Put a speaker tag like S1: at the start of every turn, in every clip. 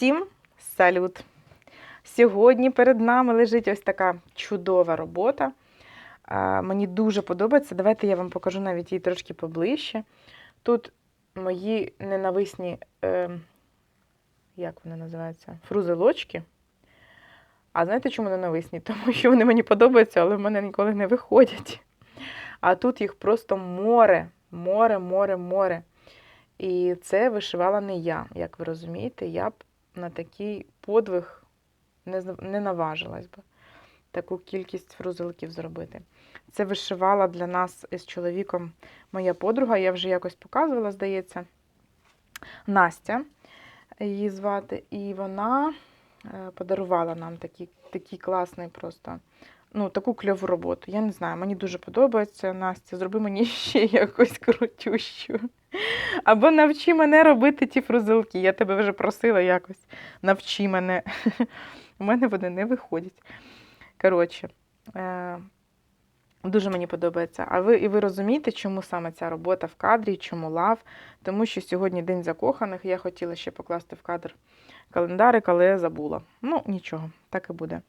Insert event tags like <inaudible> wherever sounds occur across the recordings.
S1: Всім салют! Сьогодні перед нами лежить ось така чудова робота. Мені дуже подобається. Давайте я вам покажу навіть її трошки поближче. Тут мої ненависні, е, як вони називаються, фрузелочки. А знаєте, чому ненависні? <laughs> Тому що вони мені подобаються, але в мене ніколи не виходять. А тут їх просто море, море, море, море. І це вишивала не я, як ви розумієте, я на такий подвиг не, наважилась би таку кількість фрузелків зробити. Це вишивала для нас із чоловіком моя подруга, я вже якось показувала, здається, Настя її звати, і вона е, подарувала нам такий, такий класний просто. Ну, таку кльову роботу. Я не знаю, мені дуже подобається. Настя, зроби мені <laughs> ще якось крутющу. Або навчи мене робити ті фрузелки. Я тебе вже просила якось. Навчи мене. У мене вони не виходять. Коротше, е, дуже мені подобається. А ви і ви розумієте, чому саме ця робота в кадрі, чому лав? Тому що сьогодні День закоханих. Я хотіла ще покласти в кадр календарик, але забула. Ну, нічого, так і буде.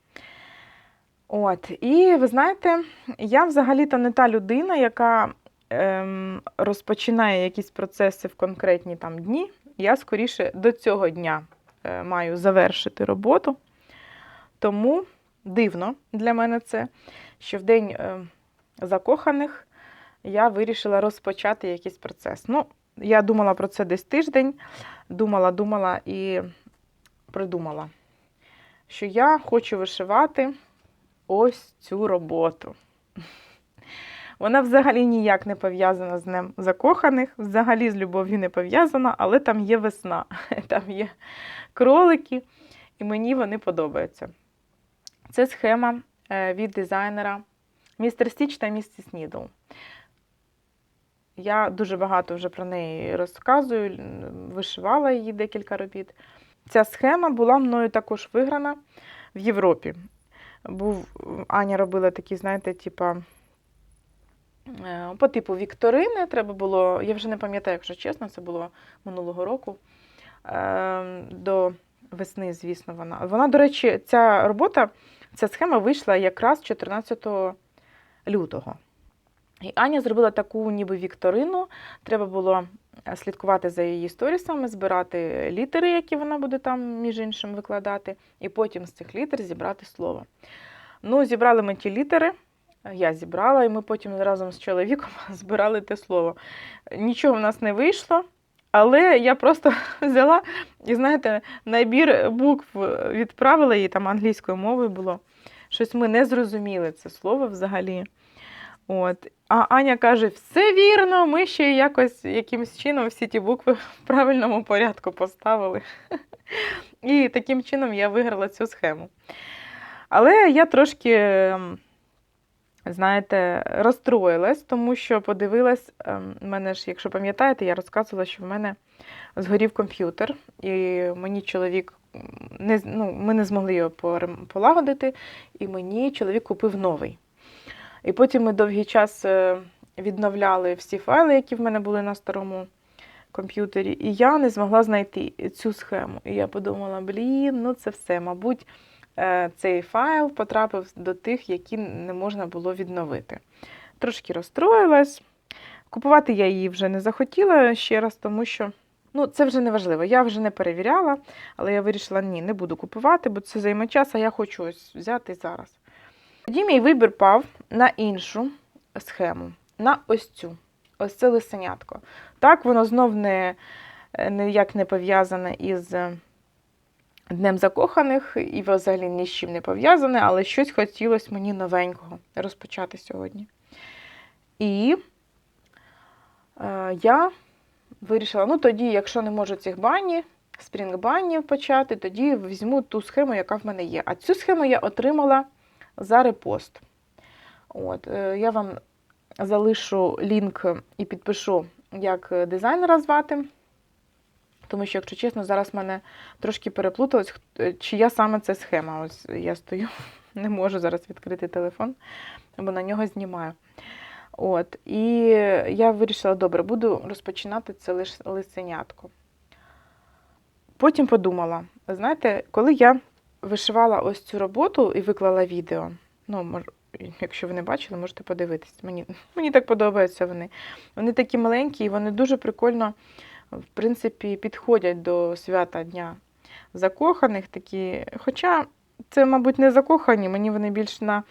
S1: От, і ви знаєте, я взагалі-то не та людина, яка ем, розпочинає якісь процеси в конкретні там дні. Я скоріше до цього дня е, маю завершити роботу. Тому дивно для мене це, що в день е, закоханих я вирішила розпочати якийсь процес. Ну, я думала про це десь тиждень, думала, думала і придумала, що я хочу вишивати ось цю роботу. Вона взагалі ніяк не пов'язана з Днем закоханих, взагалі з любов'ю не пов'язана, але там є весна, <laughs> там є кролики, і мені вони подобаються. Це схема е, від дизайнера Містер Стіч та Містіс Нідл. Я дуже багато вже про неї розказую, вишивала її декілька робіт. Ця схема була мною також виграна в Європі. Був, Аня робила такі, знаєте, типа по типу Вікторини. Треба було, я вже не пам'ятаю, якщо чесно, це було минулого року. е, До весни, звісно, вона. Вона, до речі, ця робота, ця схема вийшла якраз 14 лютого. І Аня зробила таку ніби вікторину. Треба було е, слідкувати за її сторісами, збирати літери, які вона буде там, між іншим, викладати, і потім з цих літер зібрати слово. Ну, зібрали ми ті літери, я зібрала, і ми потім разом з чоловіком <laughs> збирали те слово. Нічого в нас не вийшло, але я просто <laughs> взяла і, знаєте, набір букв відправила їй, там англійською мовою було. Щось ми не зрозуміли це слово взагалі. От. А Аня каже: все вірно, ми ще якось якимось чином всі ті букви в правильному порядку поставили. <laughs> І таким чином я виграла цю схему. Але я трошки, ем, знаєте, розстроїлась, тому що подивилась, ем, мене ж, якщо пам'ятаєте, я розказувала, що в мене згорів комп'ютер, і мені чоловік не, ну, ми не змогли його полагодити, і мені чоловік купив новий. І потім ми довгий час е, відновляли всі файли, які в мене були на старому комп'ютері, і я не змогла знайти цю схему. І я подумала, блін, ну це все, мабуть, цей файл потрапив до тих, які не можна було відновити. Трошки розстроїлась. Купувати я її вже не захотіла ще раз, тому що ну, це вже не важливо. Я вже не перевіряла, але я вирішила, ні, не буду купувати, бо це займе час, а я хочу ось взяти зараз. Тоді мій вибір пав на іншу схему, на ось цю. Ось це лисенятко. Так, воно знов не, е, ніяк не пов'язане із е, Днем закоханих і взагалі ні з чим не пов'язане, але щось хотілося мені новенького розпочати сьогодні. І е, я вирішила, ну тоді, якщо не можу цих бані, спрінг-банів почати, тоді візьму ту схему, яка в мене є. А цю схему я отримала за репост. От, е, я вам залишу лінк і підпишу, як дизайнера звати. Тому що, якщо чесно, зараз в мене трошки переплуталось, хт- чия саме це схема. Ось я стою, <laughs> не можу зараз відкрити телефон, бо на нього знімаю. От, і я вирішила, добре, буду розпочинати це лиш лисенятко. Потім подумала: Знаєте, коли я вишивала ось цю роботу і виклала відео, ну, якщо ви не бачили, можете подивитись. Мені, <laughs> мені так подобаються вони. Вони такі маленькі і вони дуже прикольно, в принципі, підходять до свята Дня закоханих. Такі. Хоча це, мабуть, не закохані, мені вони більш на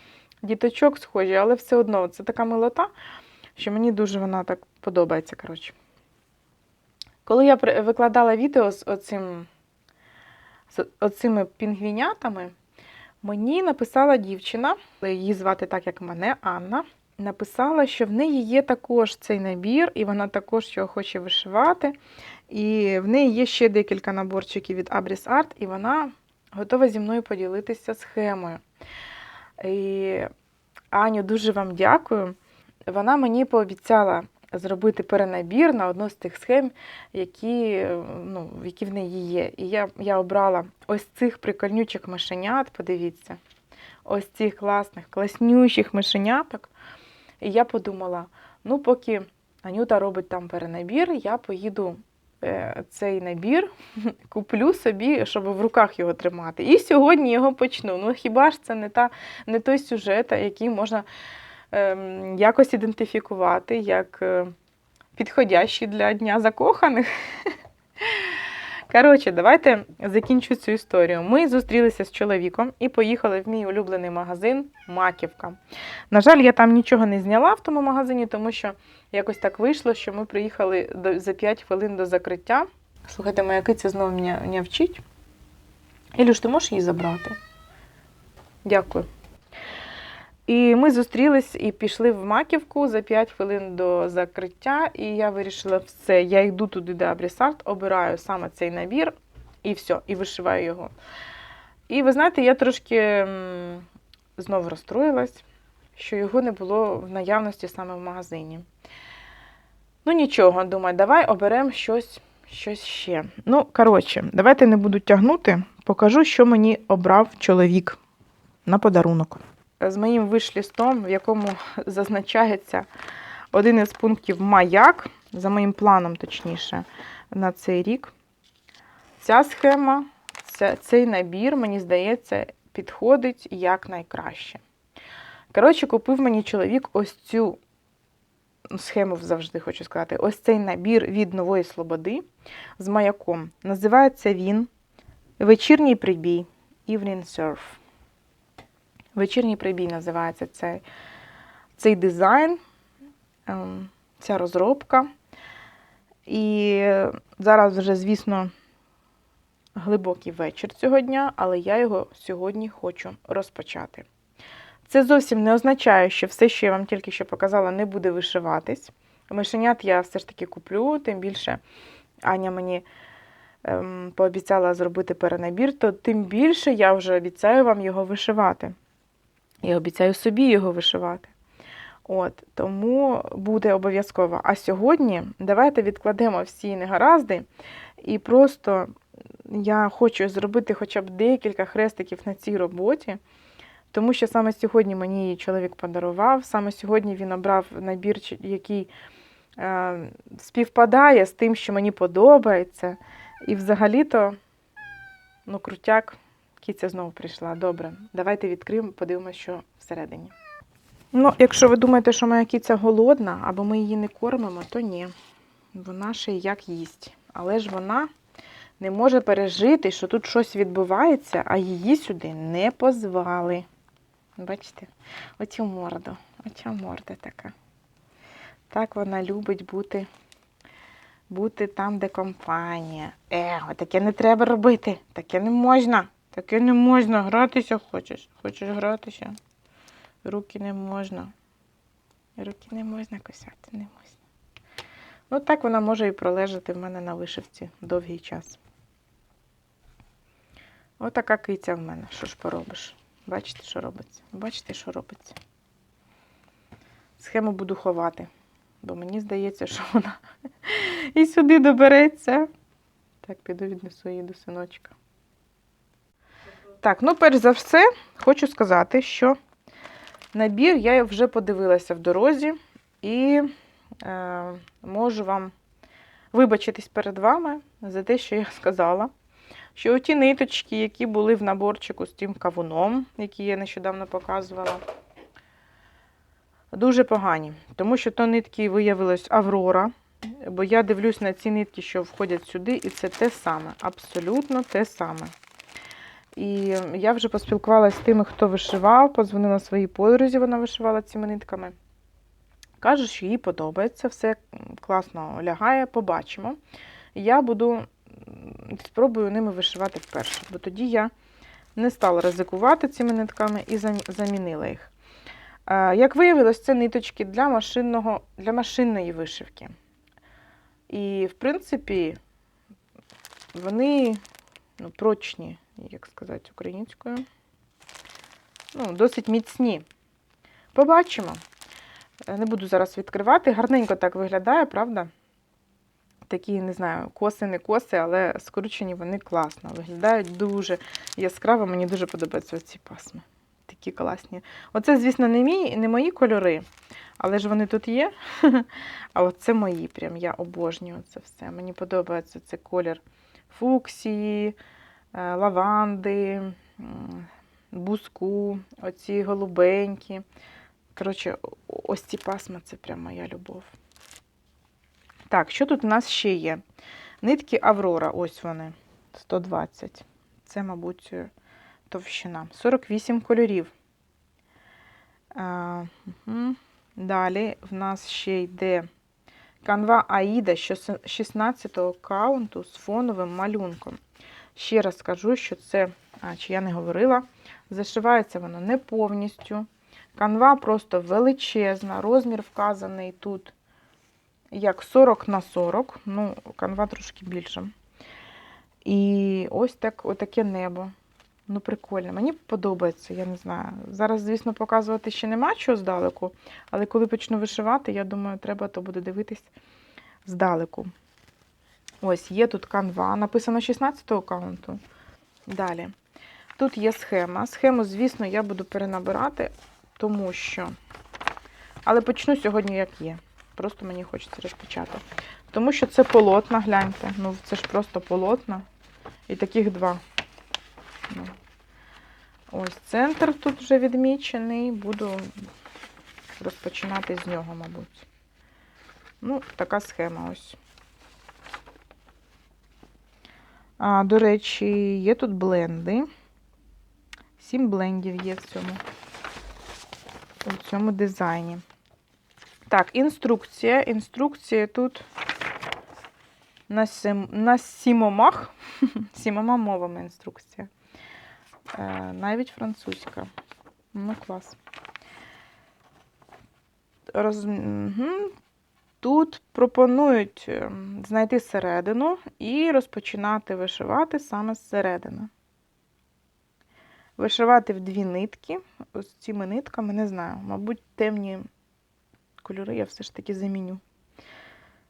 S1: діточок схожі, але все одно це така милота, що мені дуже вона так подобається. коротше. Коли я викладала відео з оцим, з оцими пінгвінятами, мені написала дівчина, її звати так, як мене, Анна. Написала, що в неї є також цей набір, і вона також його хоче вишивати. І в неї є ще декілька наборчиків від Abris Art, і вона готова зі мною поділитися схемою. І Аню, дуже вам дякую. Вона мені пообіцяла зробити перенабір на одну з тих схем, які, ну, які в неї є. І я, я обрала ось цих прикольнючих мишенят, подивіться, ось цих класних, класнющих мишеняток. І я подумала: ну, поки Анюта робить там перенабір, я поїду е, цей набір, <laughs> куплю собі, щоб в руках його тримати. І сьогодні його почну. Ну, хіба ж це не, та, не той сюжет, який можна ем, якось ідентифікувати як е, підходящий для Дня закоханих. <laughs> Коротше, давайте закінчу цю історію. Ми зустрілися з чоловіком і поїхали в мій улюблений магазин Маківка. На жаль, я там нічого не зняла в тому магазині, тому що якось так вийшло, що ми приїхали до, за 5 хвилин до закриття. Слухайте, моя киця знову мене, мене вчить. Ілюш, ти можеш її забрати? Дякую. І ми зустрілись і пішли в Маківку за 5 хвилин до закриття. І я вирішила все. Я йду туди, де Абрісарт, обираю саме цей набір, і все, і вишиваю його. І ви знаєте, я трошки знову розстроїлась, що його не було в наявності саме в магазині. Ну нічого, думаю, давай оберемо щось, щось ще. Ну, коротше, давайте не буду тягнути, покажу, що мені обрав чоловік на подарунок з моїм виш-лістом, в якому зазначається один із пунктів маяк, за моїм планом, точніше, на цей рік. Ця схема, цей набір, мені здається, підходить якнайкраще. Коротше, купив мені чоловік ось цю схему завжди хочу сказати. Ось цей набір від Нової Слободи з маяком. Називається він Вечірній прибій Evening Surf. Вечірній прибій називається цей, цей дизайн, ем, ця розробка. І зараз вже, звісно, глибокий вечір цього дня, але я його сьогодні хочу розпочати. Це зовсім не означає, що все, що я вам тільки що показала, не буде вишиватись. Мишенят я все ж таки куплю, тим більше Аня мені ем, пообіцяла зробити перенабір, то тим більше я вже обіцяю вам його вишивати. Я обіцяю собі його вишивати. От, Тому буде обов'язково. А сьогодні давайте відкладемо всі негаразди. І просто я хочу зробити хоча б декілька хрестиків на цій роботі, тому що саме сьогодні мені її чоловік подарував, саме сьогодні він обрав набір, який е, співпадає з тим, що мені подобається. І взагалі-то, ну, крутяк. Кіця знову прийшла. Добре, давайте відкриємо, подивимося, що всередині. Ну, якщо ви думаєте, що моя кіця голодна, або ми її не кормимо, то ні. Вона ще як їсть. Але ж вона не може пережити, що тут щось відбувається, а її сюди не позвали. Бачите? Оцю морду. Оця морда така. Так вона любить бути, бути там, де компанія. Е, таке не треба робити, таке не можна. Таке не можна. Гратися хочеш. Хочеш гратися? Руки не можна. Руки не можна косяти, не можна. Ну, так вона може і пролежати в мене на вишивці довгий час. Отака киця в мене. Що ж поробиш? Бачите, що робиться? Бачите, що робиться? Схему буду ховати, бо мені здається, що вона <laughs> і сюди добереться. Так, піду віднесу її до синочка. Так, ну перш за все, хочу сказати, що набір я вже подивилася в дорозі і е, можу вам вибачитись перед вами за те, що я сказала. що ті ниточки, які були в наборчику з тим кавуном, який я нещодавно показувала, дуже погані. Тому що то нитки виявилось Аврора. Бо я дивлюсь на ці нитки, що входять сюди, і це те саме, абсолютно те саме. І я вже поспілкувалася з тими, хто вишивав, подзвонила своїй подрузі, вона вишивала цими нитками. Каже, що їй подобається, все класно лягає, побачимо. Я буду спробую ними вишивати вперше, бо тоді я не стала ризикувати цими нитками і замінила їх. Е, Як виявилось, це ниточки для, машинного, для машинної вишивки. І, в принципі, вони ну, прочні, як сказати українською. Ну, досить міцні. Побачимо. Е, Не буду зараз відкривати. Гарненько так виглядає, правда? Такі, не знаю, коси, не коси, але скручені вони класно. Виглядають дуже яскраво. Мені дуже подобаються ці пасми. Такі класні. Оце, звісно, не, мій, не мої кольори, але ж вони тут є. <laughs> А от це мої. Прям я обожнюю це все. Мені подобається цей колір фуксії, лаванди, буску, оці голубенькі. Коротше, ось ці пасма це прям моя любов. Так, що тут у нас ще є? Нитки Аврора, ось вони. 120. Це, мабуть, е, товщина. 48 кольорів. А, мгм. Далі в нас ще йде канва Аїда 16-го каунту з фоновим малюнком. Ще раз скажу, що це, чи я не говорила, зашивається воно не повністю. Канва просто величезна, розмір вказаний тут як 40 на 40, ну, канва трошки більша. І ось так, отаке небо. Ну, прикольно. Мені подобається, я не знаю. Зараз, звісно, показувати ще нема чого здалеку, але коли почну вишивати, я думаю, треба то буде дивитись здалеку. Ось, є тут канва, написано 16-го каунту. Далі. Тут є схема. Схему, звісно, я буду перенабирати, тому що. Але почну сьогодні, як є. Просто мені хочеться розпочати. Тому що це полотна, гляньте. Ну, це ж просто полотна. І таких два. Ну. Ось центр тут вже відмічений. Буду розпочинати з нього, мабуть. Ну, така схема ось. А, до речі, є тут бленди. Сім блендів є в цьому, у цьому дизайні. Так, інструкція. Інструкція тут на, сім, на сімомах, <laughs> сімома мовами інструкція. Е, навіть французька. Ну, клас. Роз... Тут пропонують ем, знайти середину і розпочинати вишивати саме з. Вишивати в дві нитки. Ось цими нитками, не знаю, мабуть, темні кольори я все ж таки заміню.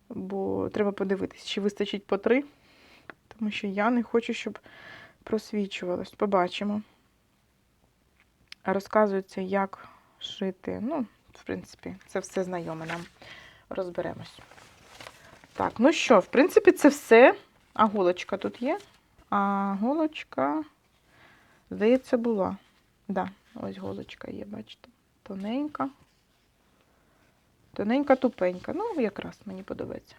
S1: Бо треба подивитись, чи вистачить по три, тому що я не хочу, щоб просвічувалось. Побачимо. Розказується, як шити. Ну, в принципі, це все знайоме нам. Розберемось. Так, ну що, в принципі, це все. А голочка тут є? А голочка, здається, була. Да, ось голочка є, бачите. Тоненька. Тоненька, тупенька. Ну, якраз мені подобається.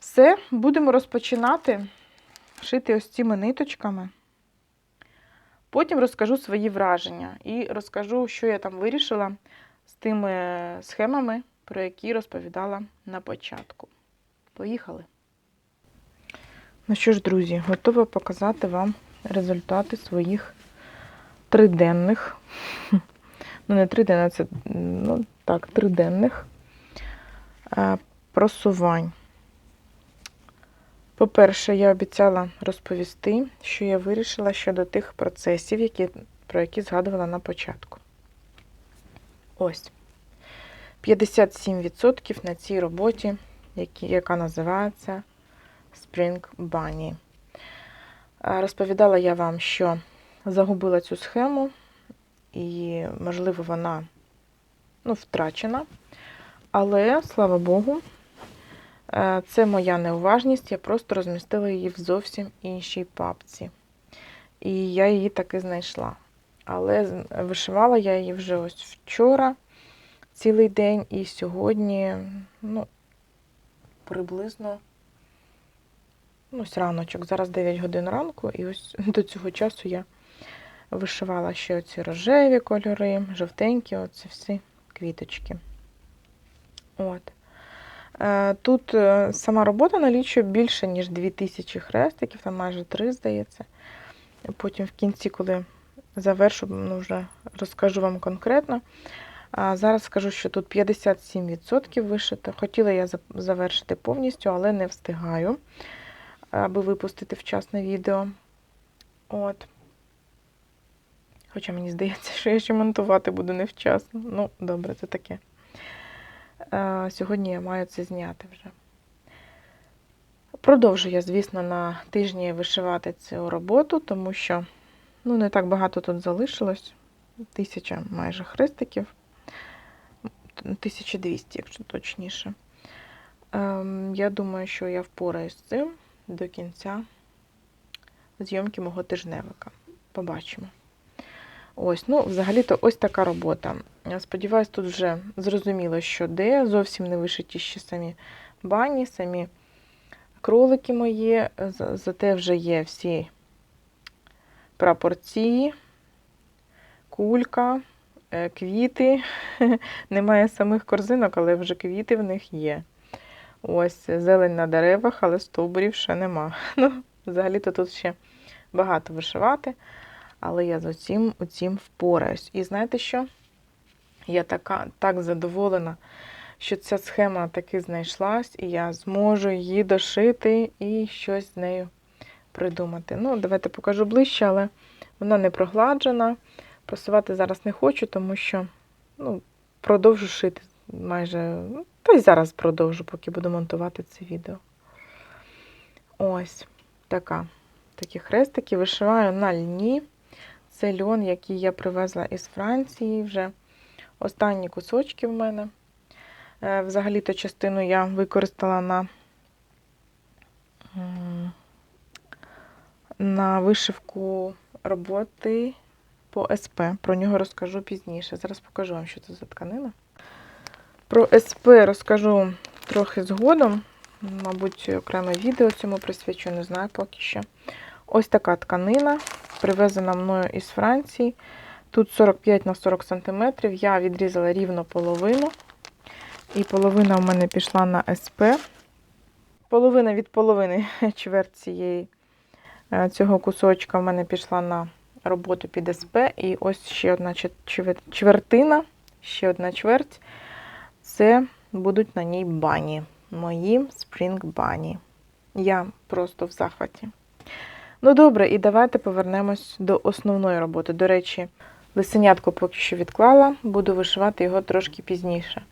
S1: Все, будемо розпочинати шити ось цими ниточками. Потім розкажу свої враження і розкажу, що я там вирішила тими схемами, про які розповідала на початку. Поїхали. Ну що ж, друзі, готова показати вам результати своїх триденних, <laughs> ну не триденних, це, ну так, триденних е, просувань. По-перше, я обіцяла розповісти, що я вирішила щодо тих процесів, які, про які згадувала на початку. Ось. 57% на цій роботі, яка називається Spring Bunny. Розповідала я вам, що загубила цю схему, і, можливо, вона ну, втрачена. Але, слава Богу, Е, Це моя неуважність, я просто розмістила її в зовсім іншій папці. І я її таки знайшла. Але вишивала я її вже ось вчора, цілий день, і сьогодні, ну, приблизно ну, ось раночок. Зараз 9 годин ранку, і ось <laughs> до цього часу я вишивала ще оці рожеві кольори, жовтенькі, оці всі квіточки. От. Е, Тут е, сама робота налічує більше, ніж 2000 хрестиків, там майже 3, здається. Потім в кінці, коли завершу, ну, вже розкажу вам конкретно. А зараз скажу, що тут 57% вишито. Хотіла я завершити повністю, але не встигаю, аби випустити вчасне відео. От. Хоча мені здається, що я ще монтувати буду невчасно. Ну, добре, це таке. Е, Сьогодні я маю це зняти вже. Продовжую я, звісно, на тижні вишивати цю роботу, тому що ну, не так багато тут залишилось. Тисяча майже хрестиків. 1200, якщо точніше. Ем, я думаю, що я впораюсь з цим до кінця зйомки мого тижневика. Побачимо. Ось, ну, взагалі-то ось така робота. Я сподіваюсь, тут вже зрозуміло, що де. Зовсім не вишиті ще самі бані, самі кролики мої. Зате вже є всі прапорці, кулька, е, квіти. <laughs> Немає самих корзинок, але вже квіти в них є. Ось зелень на деревах, але стовбурів ще нема. <laughs> Ну, взагалі-то тут ще багато вишивати, але я з усім впораюсь. І знаєте що? Я така, так задоволена, що ця схема таки знайшлась, і я зможу її дошити і щось з нею придумати. Ну, давайте покажу ближче, але вона не прогладжена. Просувати зараз не хочу, тому що ну, продовжу шити майже. ну, Та й зараз продовжу, поки буду монтувати це відео. Ось така. Такі хрестики вишиваю на льні. Це льон, який я привезла із Франції вже. Останні кусочки в мене. Е, Взагалі-то частину я використала на, на вишивку роботи по СП. Про нього розкажу пізніше. Зараз покажу вам, що це за тканина. Про СП розкажу трохи згодом. Мабуть, окреме відео цьому присвячу, не знаю поки що. Ось така тканина, привезена мною із Франції. Тут 45 на 40 см. Я відрізала рівно половину. І половина в мене пішла на СП. Половина від половини <laughs> чверть цієї, цього кусочка в мене пішла на роботу під СП. І ось ще одна чвер- чвер- чвертина, ще одна чверть. Це будуть на ній бані. Мої спрінг бані. Я просто в захваті. Ну добре, і давайте повернемось до основної роботи. До речі, лисенятку поки що відклала, буду вишивати його трошки пізніше.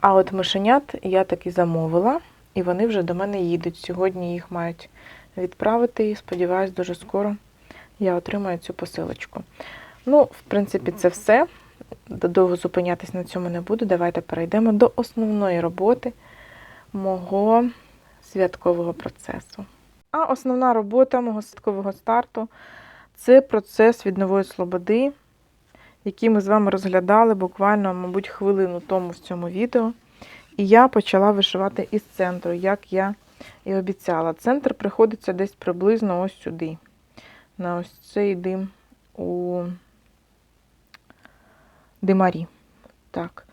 S1: А от мишенят я таки замовила, і вони вже до мене їдуть. Сьогодні їх мають відправити, і сподіваюсь, дуже скоро я отримаю цю посилочку. Ну, в принципі, це все. Довго зупинятись на цьому не буду. Давайте перейдемо до основної роботи мого святкового процесу. А основна робота мого святкового старту це процес від нової слободи, який ми з вами розглядали буквально, мабуть, хвилину тому в цьому відео. І я почала вишивати із центру, як я і обіцяла. Центр приходиться десь приблизно ось сюди. На ось цей дим у димарі. Так.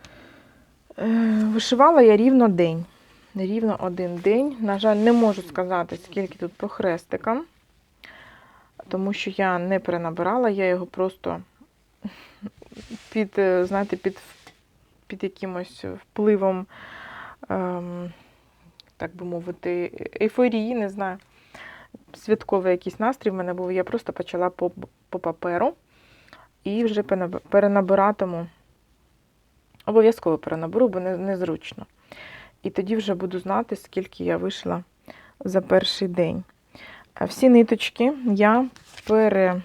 S1: Е, Вишивала я рівно день. Рівно один день. На жаль, не можу сказати, скільки тут по хрестикам, тому що я не перенабирала, я його просто під, е, знаєте, під, під якимось впливом, ем, так би мовити, ейфорії, не знаю. Святковий якийсь настрій в мене був. Я просто почала по, по паперу і вже перенабиратиму. Обов'язково перенаберу, бо не, незручно. І тоді вже буду знати, скільки я вийшла за перший день. Всі ниточки я пере...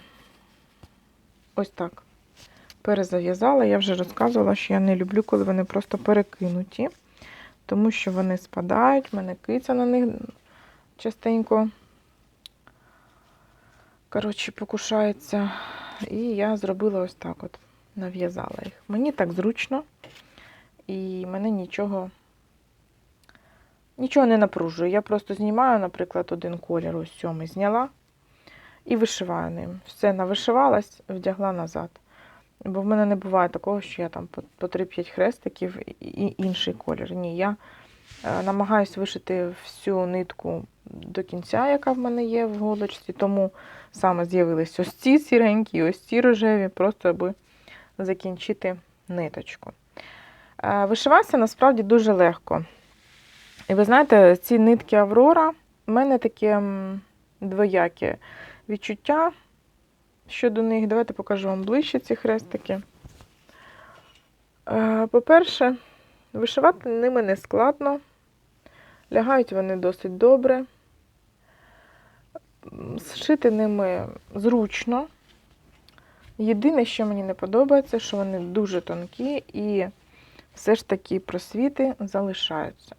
S1: ось так перезав'язала. Я вже розказувала, що я не люблю, коли вони просто перекинуті. Тому що вони спадають, в мене киця на них частенько. Коротше, покушається. І я зробила ось так от, нав'язала їх. Мені так зручно, і мене нічого, нічого не напружує. Я просто знімаю, наприклад, один колір, ось сьомий зняла і вишиваю ним. Все навишивалась, вдягла назад. Бо в мене не буває такого, що я там по- по 3-5 хрестиків і інший колір. Ні, я е, намагаюсь вишити всю нитку до кінця, яка в мене є в голочці, тому саме з'явились ось ці сіренькі, ось ці рожеві, просто аби закінчити ниточку. Е, Вишиватися насправді дуже легко. І ви знаєте, ці нитки Аврора, в мене таке двояке відчуття щодо них. Давайте покажу вам ближче ці хрестики. Е, По-перше, вишивати ними не складно. Лягають вони досить добре. Зшити ними зручно. Єдине, що мені не подобається, що вони дуже тонкі і все ж таки просвіти залишаються.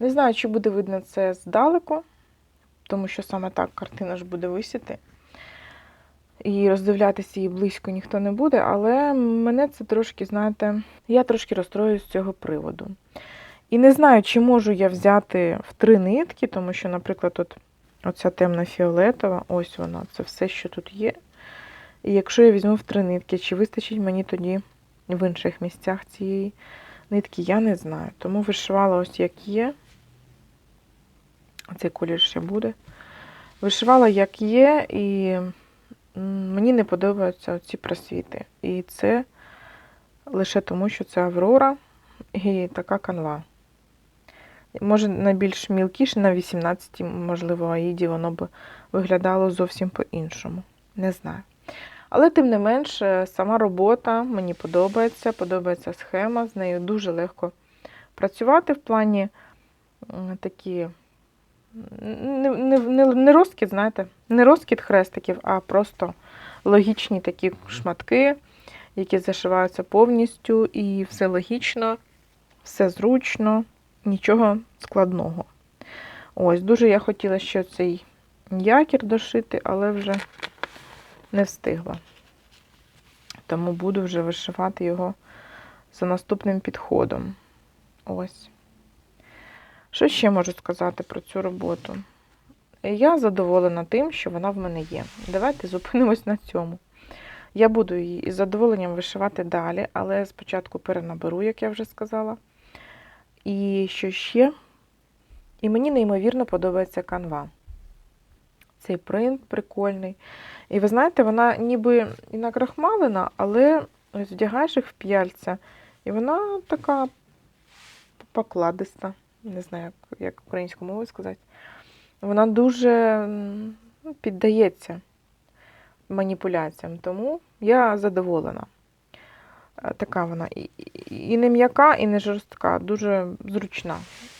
S1: Не знаю, чи буде видно це здалеку, тому що саме так картина ж буде висіти. І роздивлятися її близько ніхто не буде, але мене це трошки, знаєте, я трошки розстроююсь з цього приводу. І не знаю, чи можу я взяти в три нитки, тому що, наприклад, от, оця темна фіолетова, ось вона, це все, що тут є. І якщо я візьму в три нитки, чи вистачить мені тоді в інших місцях цієї нитки, я не знаю. Тому вишивала ось як є. Цей колір ще буде. Вишивала як є, і мені не подобаються ці просвіти. І це лише тому, що це Аврора і така канва. Може, на більш мілкіше, на 18, можливо, аїді воно б виглядало зовсім по-іншому. Не знаю. Але, тим не менш, е, сама робота мені подобається, подобається схема, з нею дуже легко працювати в плані такі не, не, не, не знаєте, не розкид хрестиків, а просто логічні такі шматки, які зашиваються повністю, і все логічно, все зручно, нічого складного. Ось, дуже я хотіла ще цей якір дошити, але вже не встигла. Тому буду вже вишивати його за наступним підходом. Ось. Що ще можу сказати про цю роботу? Я задоволена тим, що вона в мене є. Давайте зупинимось на цьому. Я буду її із задоволенням вишивати далі, але спочатку перенаберу, як я вже сказала. І що ще? І мені неймовірно подобається канва. Цей принт прикольний. І ви знаєте, вона ніби і накрахмалена, але ось вдягаєш їх в п'яльця, і вона така покладиста. Не знаю, як, як українською мовою сказати. Вона дуже ну, піддається маніпуляціям, тому я задоволена. Е, Така вона і, не м'яка, і не жорстка, дуже зручна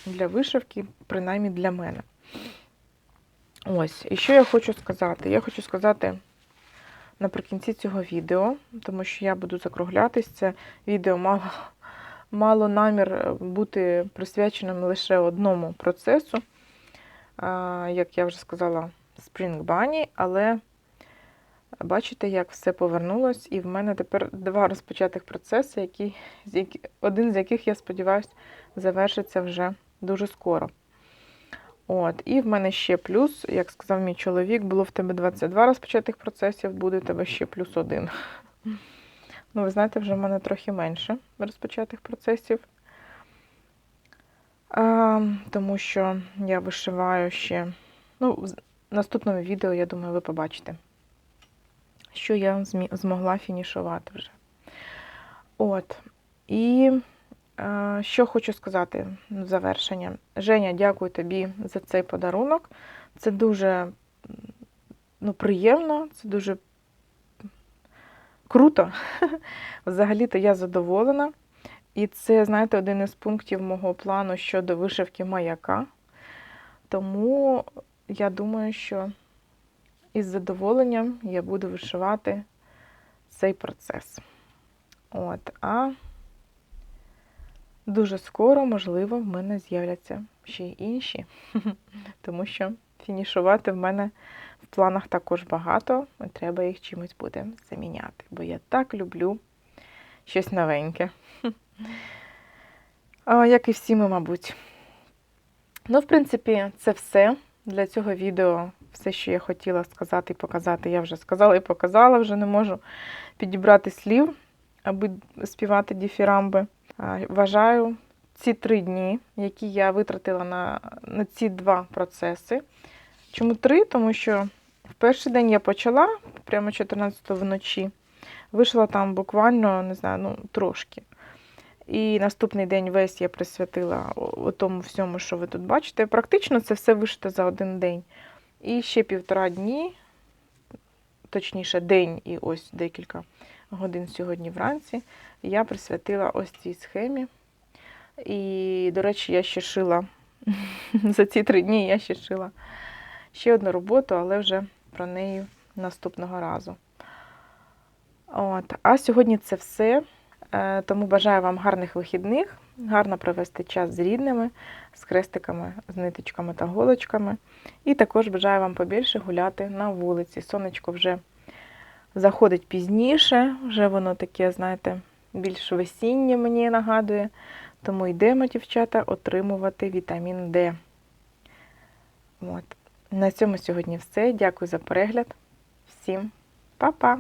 S1: для вишивки, принаймні для мене. Ось, і що я хочу сказати? Я хочу сказати наприкінці цього відео, тому що я буду закруглятись. Це відео мало, мало намір е, бути присвяченим лише одному процесу. Як я вже сказала, Spring Bunny, але бачите, як все повернулось, і в мене тепер два розпочатих процеси, які, один з яких, я сподіваюся, завершиться вже дуже скоро. От, і в мене ще плюс, як сказав мій чоловік, було в тебе 22 розпочатих процесів, буде в тебе ще плюс один. Ну, ви знаєте, вже в мене трохи менше розпочатих процесів. А, тому що я вишиваю ще. Ну, в наступному відео, я думаю, ви побачите, що я змогла фінішувати вже. От. І е, що хочу сказати в завершення. Женя, дякую тобі за цей подарунок. Це дуже ну, приємно, це дуже круто. <laughs> Взагалі-то я задоволена. І це, знаєте, один із пунктів мого плану щодо вишивки маяка. Тому я думаю, що із задоволенням я буду вишивати цей процес. От, а дуже скоро, можливо, в мене з'являться ще й інші, <laughs> тому що фінішувати в мене планах також багато, і треба їх чимось буде заміняти, бо я так люблю щось новеньке. Як і всі ми, мабуть. Ну, в принципі, це все для цього відео. Все, що я хотіла сказати і показати, я вже сказала і показала, вже не можу підібрати слів, аби співати діфірамби. Вважаю, ці три дні, які я витратила на, на ці два процеси. Чому три? Тому що перший день я почала, прямо 14 вночі. Вийшла там буквально, не знаю, ну, трошки. І наступний день весь я присвятила тому всьому, що ви тут бачите. Практично це все вишито за один день. І ще півтора дні, точніше, день і ось декілька годин сьогодні вранці, я присвятила ось цій схемі. І, до речі, я ще шила <laughs> за ці три дні я ще шила ще одну роботу, але вже про неї наступного разу. От. А сьогодні це все. Е, Тому бажаю вам гарних вихідних, гарно провести час з рідними, з хрестиками, з ниточками та голочками. І також бажаю вам побільше гуляти на вулиці. Сонечко вже заходить пізніше, вже воно таке, знаєте, більш весіннє мені нагадує. Тому йдемо, дівчата, отримувати вітамін Д. От. На цьому сьогодні все. Дякую за перегляд. Всім па-па!